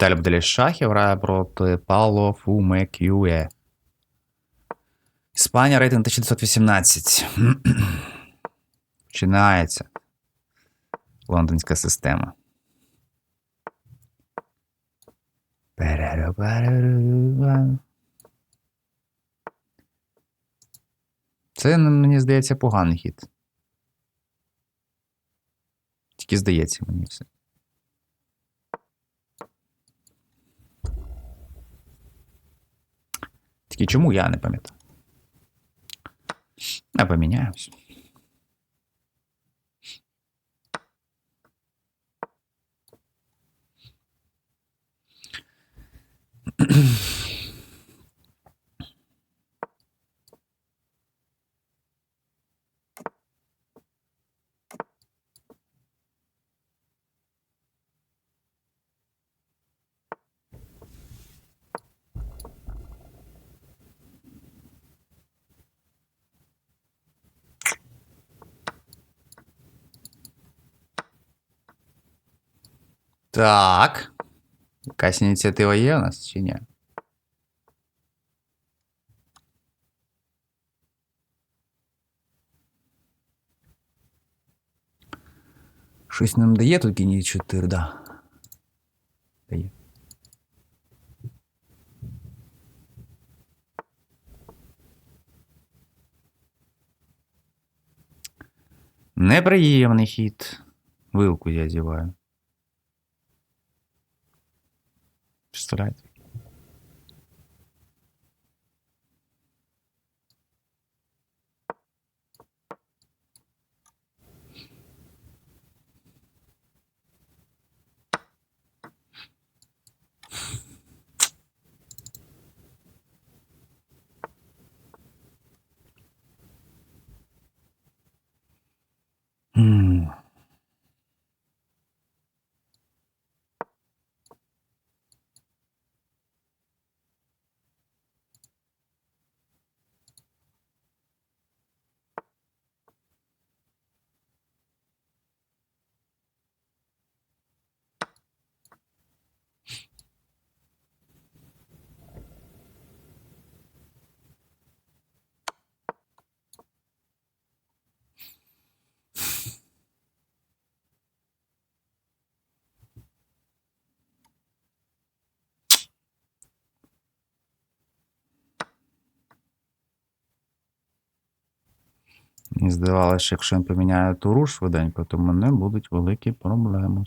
Віталій Бделі Шахів грає проти Пауло Фумекюе. Іспанія рейтинг 1918. Починається. Лондонська система. Це, мені здається, поганий хід. Тільки здається мені все. Чому я не пам'ятаю? А поміняємось. Так. Якась ініціатива є у нас чи ні? Щось нам дає тут кінь 4, да. Дає. Неприємний хід. Вилку я зіваю. Представляєте? М. Мені здавалося, що якщо я поміняю туру швиденько, то в мене будуть великі проблеми.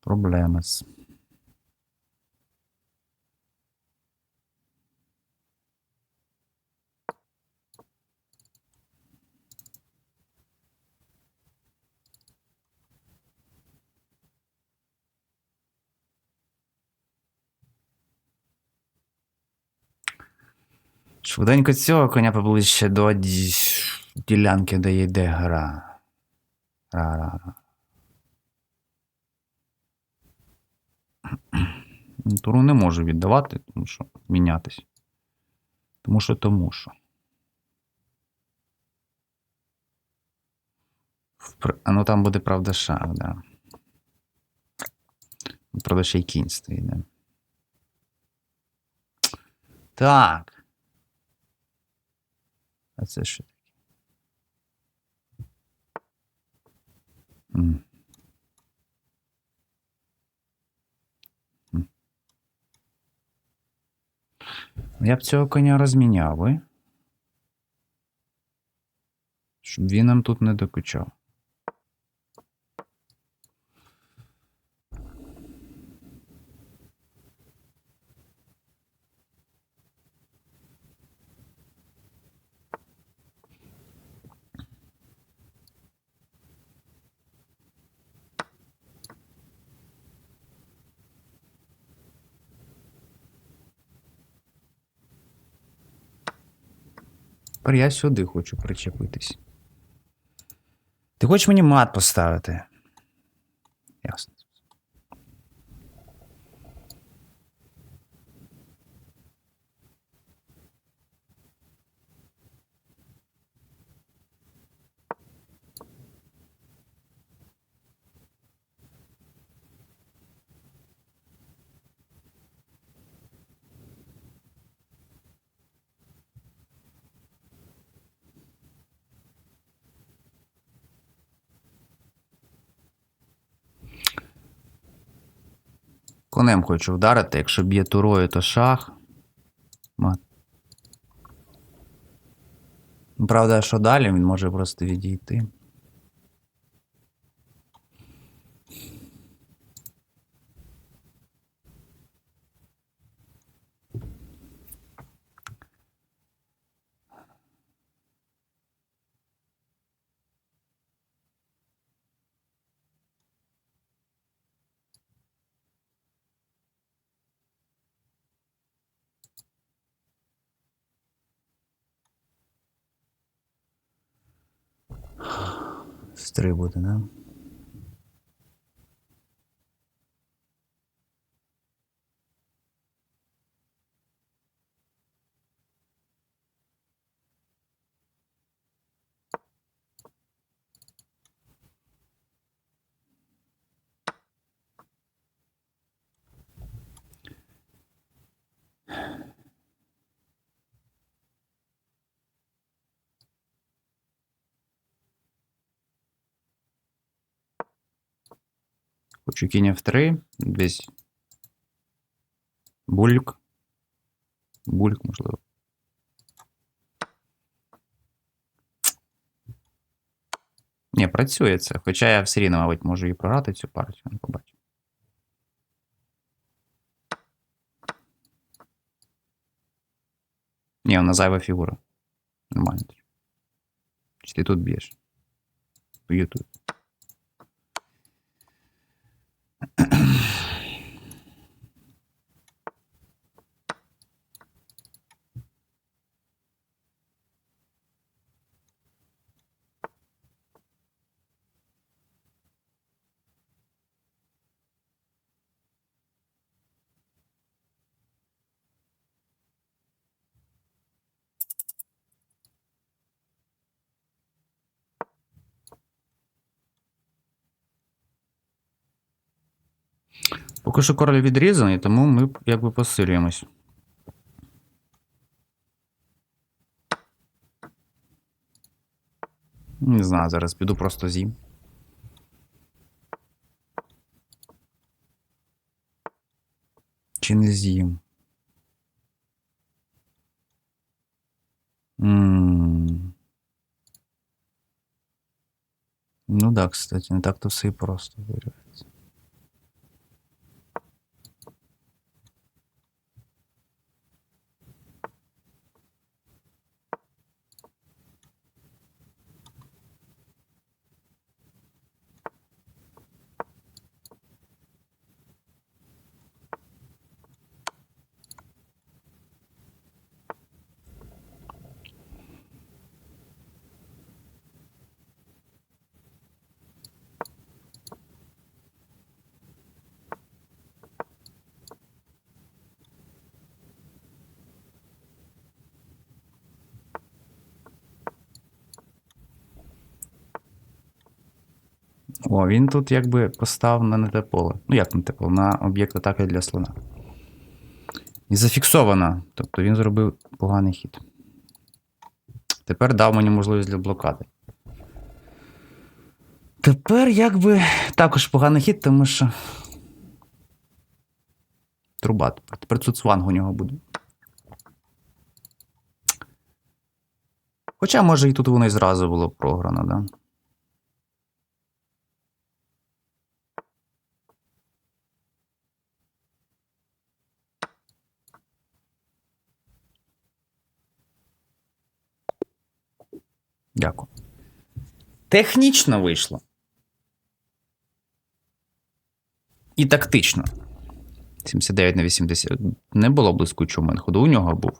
Проблеми. Швиденько цього коня поближче до ділянки, де йде гра. Ра-ра-ра. Ну, Туру не можу віддавати, тому що мінятись. Тому що тому що. А ну там буде, правда, шах, да. Правда, ще й кінь стоїть, да. Так. А це що таке? Я б цього коня розміняв. Щоб він нам тут не докучав. Тепер я сюди хочу причепитись. Ти хочеш мені мат поставити? Ясно. Конем хочу вдарити. Якщо б'є турою, то шах. Мат. Ну, Правда, що далі, він може просто відійти. Три да? Хочу кінь F3, десь. Бульк. Бульк, можливо. Ні, працює це. Хоча я все рівно, мабуть, можу і програти цю партію, не побачу. Ні, вона зайва фігура. Нормально. Чи ти тут б'єш? Б'ю тут. Поки що король відрізаний, тому ми якби посилюємось. Не знаю, зараз піду просто з'їм. Чи не з'їм? М. Ну да, кстати, не так то все і просто виявляється. О, він тут якби постав на не те поле. Ну, як на те поле? На об'єкт атаки для слона. І зафіксована. Тобто він зробив поганий хід. Тепер дав мені можливість для блокади. Тепер якби також поганий хід, тому що. Труба. Тепер тут сванг у нього буде. Хоча, може, і тут воно і зразу було програно, да? Дякую. Технічно вийшло. І тактично. 79 на 80. Не було блискучого в мене ходу. У нього був.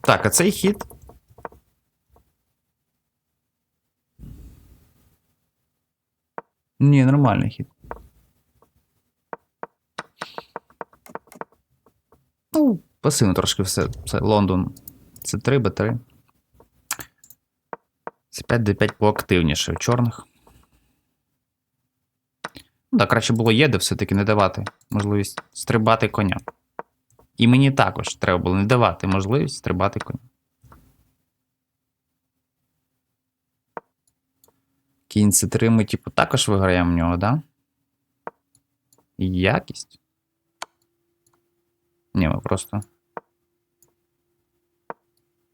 Так, а цей хід. Ні, нормальний хід. Ну, пасивно трошки все. Це Лондон. Це 3 Б3. Це 5 Д5 поактивніше в чорних. Ну, так, краще було єде все-таки не давати можливість стрибати коня. І мені також треба було не давати можливість стрибати коня. Кінь С3 ми, типу, також виграємо в нього, да? Якість? Ні, ми просто.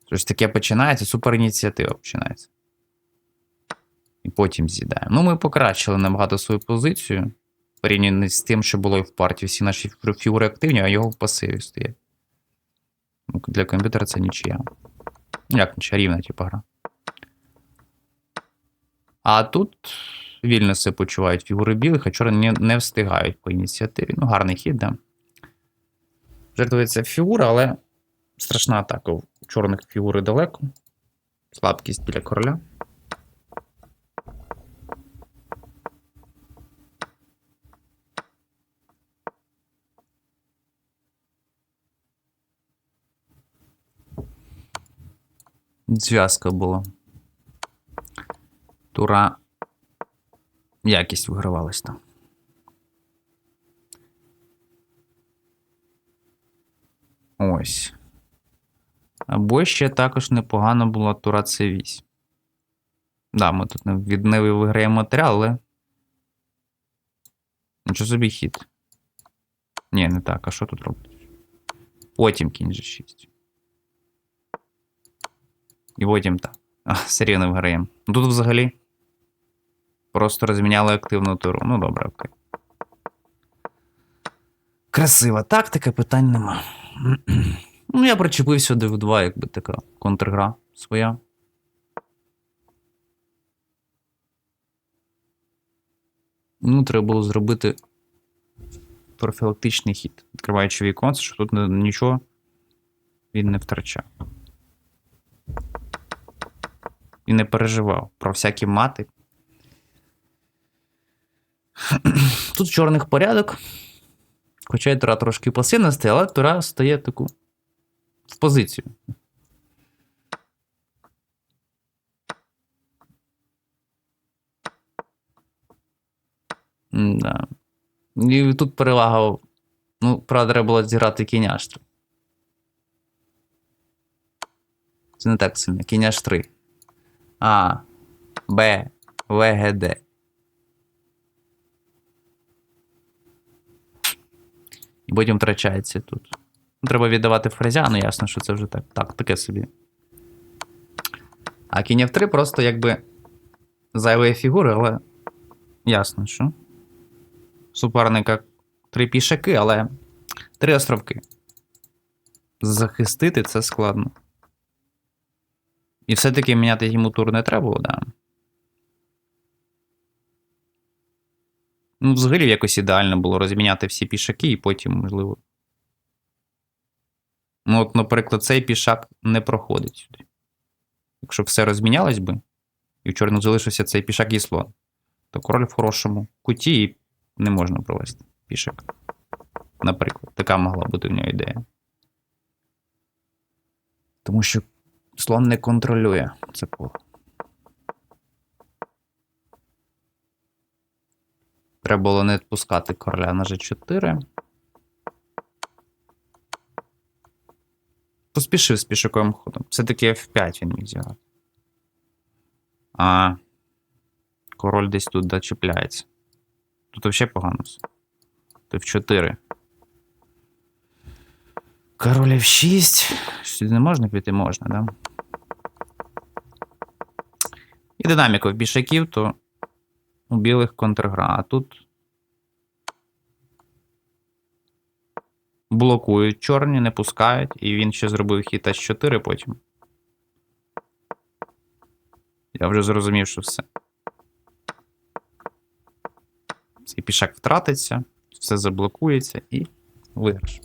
Щось таке починається, суперініціатива починається. І потім з'їдаємо. Ну, ми покращили набагато свою позицію. Порівняно з тим, що було і в партії. Всі наші фігури активні, а його в пасиві стоять. Ну, Для комп'ютера це нічия. Як нічия, рівна, типу, гра. А тут вільно себе почувають фігури білих, а чорні не, не встигають по ініціативі. Ну, гарний хід, да. Жертвується фігура, але страшна атака. У чорних фігури далеко. Слабкість біля короля. Зв'язка була. Тура. Якість вигравалась там. Ось. Або ще також непогано була тура C8. Да, ми тут від неї виграємо матеріал, але. Нічого собі хід. Ні, не так. А що тут робить? Потім кінь G6. І потім так. А, все рівно виграємо. Ну, Тут взагалі. Просто розміняли активну туру. Ну, добре, окей. Красива тактика, питань нема. Ну, я причепився до В2, якби така контргра своя. Ну, треба було зробити профілактичний хід, відкриваючи віконце, що тут нічого він не втрачав. І не переживав про всякі мати. Тут чорних порядок. Хоча і тура трошки пасивна стає, але тура стає таку в позицію. Да. І тут перевага. Ну, правда, треба було зіграти кінь H3. Це не так сильно. Кінь H3. А, Б, В, Г, Д. І потім втрачається тут. Треба віддавати фрезя, ну ясно, що це вже так. Так, таке собі. А кінь F3 просто якби зайвої фігури, але ясно, що. Суперника три пішаки, але три островки. Захистити це складно. І все-таки міняти йому тур не треба було, да. Ну, взагалі якось ідеально було розміняти всі пішаки і потім, можливо. Ну, от, наприклад, цей пішак не проходить сюди. Якщо все розмінялось би, і в чорному залишився цей пішак і слон, то король в хорошому куті і не можна провести пішак. Наприклад, така могла бути в нього ідея. Тому що слон не контролює це поле. Треба було не відпускати короля на G4. Поспішив з пішаковим ходом. Все-таки F5 він міг зіграти. А король десь тут дочіпляється. Тут взагалі погано. Тут F4. Король F6. Сюди не можна піти, можна, да? І динаміка в пішаків, то у білих контргра. А тут блокують чорні, не пускають, і він ще зробив хід H4 потім. Я вже зрозумів, що все. Цей пішак втратиться, все заблокується і виграш.